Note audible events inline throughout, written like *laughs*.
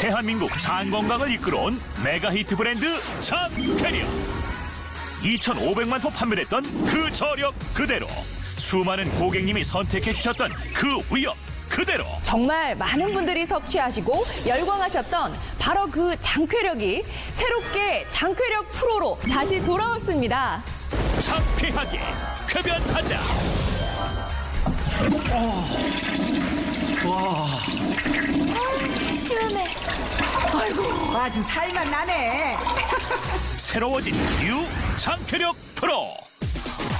대한민국 장 건강을 이끌어온 메가 히트 브랜드 장캐리어 2,500만 포 판매됐던 그 저력 그대로 수많은 고객님이 선택해 주셨던 그 위력 그대로 정말 많은 분들이 섭취하시고 열광하셨던 바로 그 장쾌력이 새롭게 장쾌력 프로로 다시 돌아왔습니다. 상쾌하게 쾌변하자 시원해. 아주 살만 나네. *laughs* 새로워진 뉴 장쾌력 프로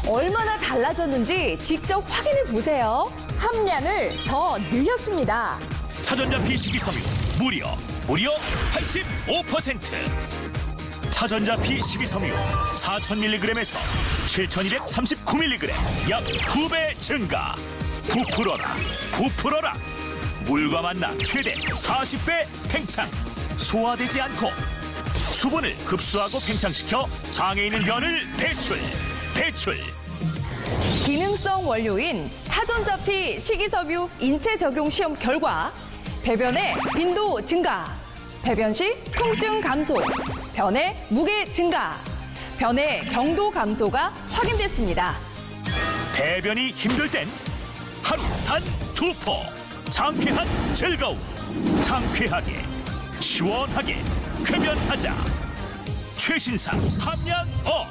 얼마나 달라졌는지 직접 확인해 보세요. 함량을 더 늘렸습니다. 차전자 P12 섬유 무려 무려 85% 차전자 P12 섬유 4000mg에서 7239mg 약 2배 증가 부풀어라 부풀어라 물과 만나 최대 40배 팽창 소화되지 않고 수분을 흡수하고 팽창시켜 장에 있는 변을 배출 배출 기능성 원료인 차전자피 식이섬유 인체 적용 시험 결과 배변의 빈도 증가, 배변 시 통증 감소, 변의 무게 증가, 변의 경도 감소가 확인됐습니다. 배변이 힘들 땐 하루 단 두포 상쾌한 즐거움 상쾌하게 시원하게 쾌변하자 최신상 함양어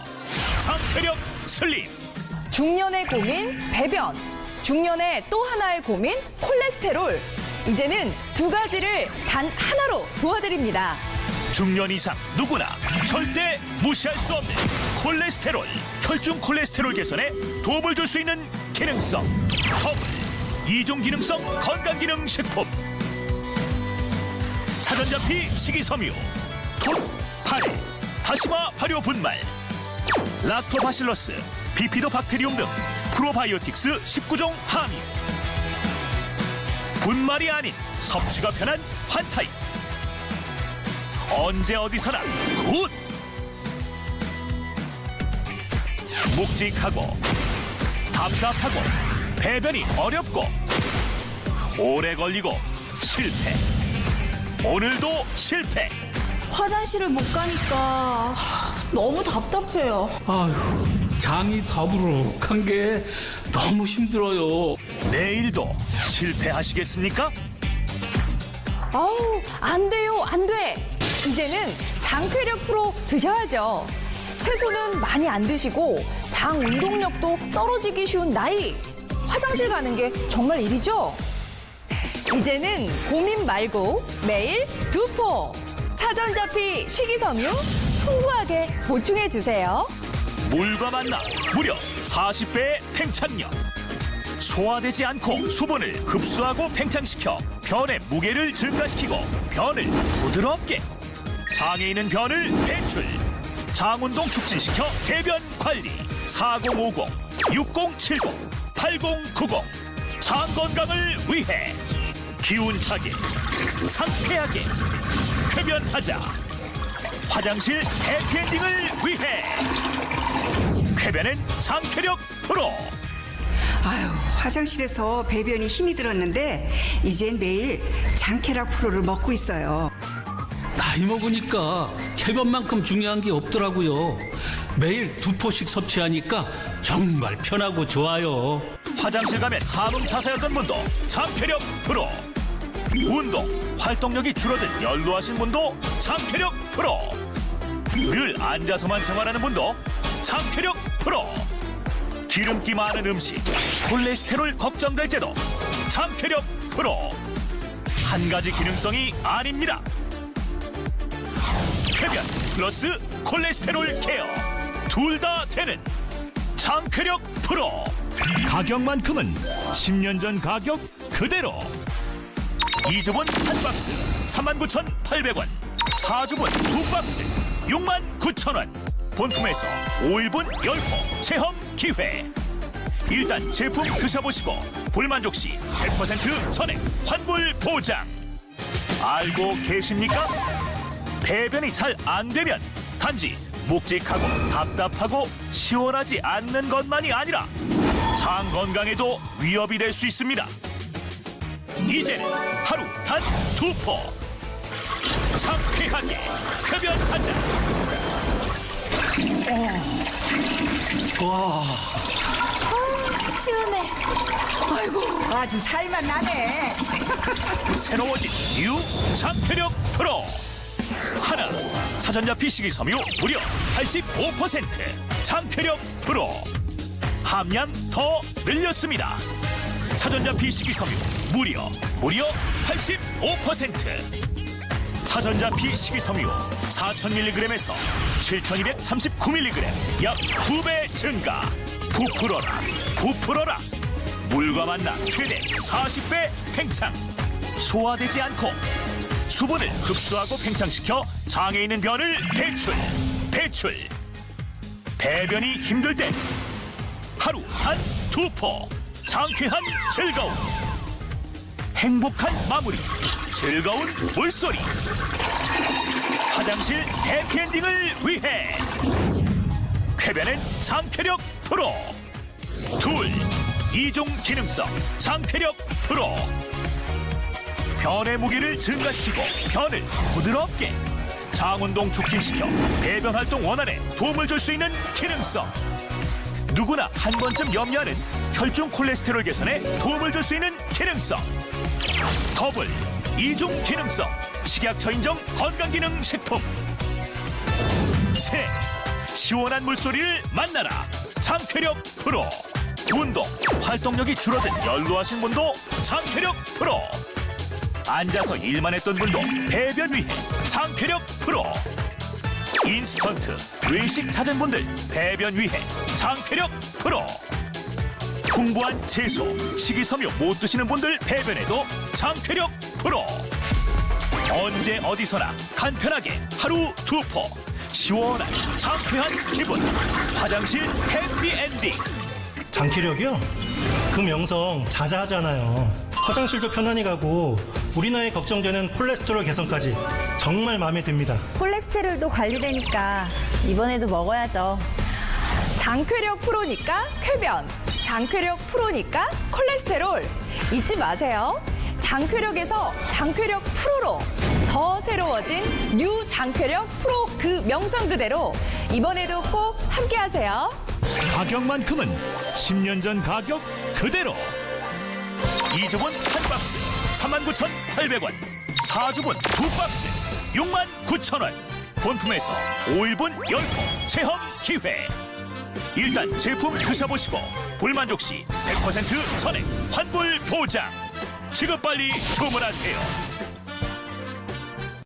상쾌력 슬림 중년의 고민 배변, 중년의 또 하나의 고민 콜레스테롤. 이제는 두 가지를 단 하나로 도와드립니다. 중년 이상 누구나 절대 무시할 수 없는 콜레스테롤 혈중 콜레스테롤 개선에 도움을 줄 수 있는 기능성 허블 이종 기능성 건강 기능 식품 차 전자피 식이섬유. 톤, 파레, 다시마 발효 분말. 락토바실러스, 비피도 박테리움 등 프로바이오틱스 19종 함유. 분말이 아닌 섭취가 편한 환타입 언제 어디서나 굿! 묵직하고 답답하고 배변이 어렵고 오래 걸리고 실패 오늘도 실패 화장실을 못 가니까 너무 답답해요. 아휴, 장이 더부룩한 게 너무 힘들어요. 내일도 실패하시겠습니까? 아우, 안 돼요, 안 돼. 이제는 장쾌력 프로 드셔야죠. 채소는 많이 안 드시고 장 운동력도 떨어지기 쉬운 나이. 화장실 가는 게 정말 일이죠? 이제는 고민 말고 매일 두 포. 차전자피 식이섬유 풍부하게 보충해 주세요. 물과 만나 무려 40배의 팽창력 소화되지 않고 수분을 흡수하고 팽창시켜 변의 무게를 증가시키고 변을 부드럽게 장에 있는 변을 배출 장운동 촉진시켜 대변 관리 4050 6070 8090 장 건강을 위해 기운차게 상쾌하게 쾌변하자 화장실 해피엔딩을 위해 쾌변은 장쾌력 프로 아유, 화장실에서 배변이 힘이 들었는데 이젠 매일 장케락 프로를 먹고 있어요. 나이 먹으니까 쾌변만큼 중요한 게 없더라고요. 매일 두 포씩 섭취하니까 정말 편하고 좋아요. 화장실 가면 한움 자세였던 분도 장쾌력 프로 운동 활동력이 줄어든 연로하신 분도 장쾌력 프로. 늘 앉아서만 생활하는 분도 장쾌력 프로. 기름기 많은 음식 콜레스테롤 걱정될 때도 장쾌력 프로. 한 가지 기능성이 아닙니다. 쾌변 플러스 콜레스테롤 케어. 둘 다 되는 장쾌력 프로. 가격만큼은 10년 전 가격 그대로 2주분 한 박스 39,800원 4주분 두 박스 69,000원 본품에서 5일분 10포 체험 기회 일단 제품 드셔보시고 불만족 시 100% 전액 환불 보장 알고 계십니까? 배변이 잘 안 되면 단지 묵직하고 답답하고 시원하지 않는 것만이 아니라 장 건강에도 위협이 될 수 있습니다. 이제는 하루 단 두 포. 상쾌하게 흡연하자 시원해. 아주 살만 나네. *laughs* 새로워진 뉴 상쾌력 프로 하나 사전자 피식이 섬유 무려 85% 상쾌력 프로 함량 더 늘렸습니다 사전자 비식이 섬유 무려 무려 85% 차전자 비식이 섬유 4000mg에서 7239mg 약 2배 증가. 부풀어라 부풀어라. 물과 만나 최대 40배 팽창. 소화되지 않고 수분을 흡수하고 팽창시켜 장에 있는 변을 배출 배출. 배변이 힘들 때 하루 한 두 포 상쾌한 즐거움. 행복한 마무리. 즐거운 물소리. 화장실 해피엔딩을 위해 쾌변은 장쾌력 프로. 둘 이중 기능성 장쾌력 프로. 변의 무게를 증가시키고 변을 부드럽게 장운동 촉진시켜 배변 활동 원활에 도움을 줄 수 있는 기능성 누구나 한 번쯤 염려하는 혈중 콜레스테롤 개선에 도움을 줄 수 있는 기능성. 더블 이중 기능성. 식약처 인정 건강기능 식품. 셋 시원한 물소리를 만나라. 장쾌력 프로. 운동 활동력이 줄어든 연로하신 분도 장쾌력 프로. 앉아서 일만 했던 분도 배변 위해 장쾌력 프로 인스턴트 외식 찾은 분들 배변 위해 장쾌력 프로. 풍부한 채소 식이섬유 못 드시는 분들 배변에도 장쾌력 프로. 언제 어디서나 간편하게 하루 두 포. 시원한 상쾌한 기분. 화장실 해피엔딩. 장기력이요? 그 명성 자자하잖아요. 화장실도 편안히 가고 우리 나이 걱정되는 콜레스테롤 개선까지 정말 마음에 듭니다. 콜레스테롤도 관리되니까 이번에도 먹어야죠. 장쾌력 프로니까 쾌변, 장쾌력 프로니까 콜레스테롤 잊지 마세요. 장쾌력에서 장쾌력 프로로 더 새로워진 뉴 장쾌력 프로 그 명성 그대로 이번에도 꼭 함께하세요. 가격만큼은 10년 전 가격 그대로 2주분 한 박스 39,800원. 4주분 두 박스 69,000원. 본품에서 5일분 10포 체험 기회. 일단 제품 드셔보시고 불만족 시 100% 전액 환불 보장. 지금 빨리 주문하세요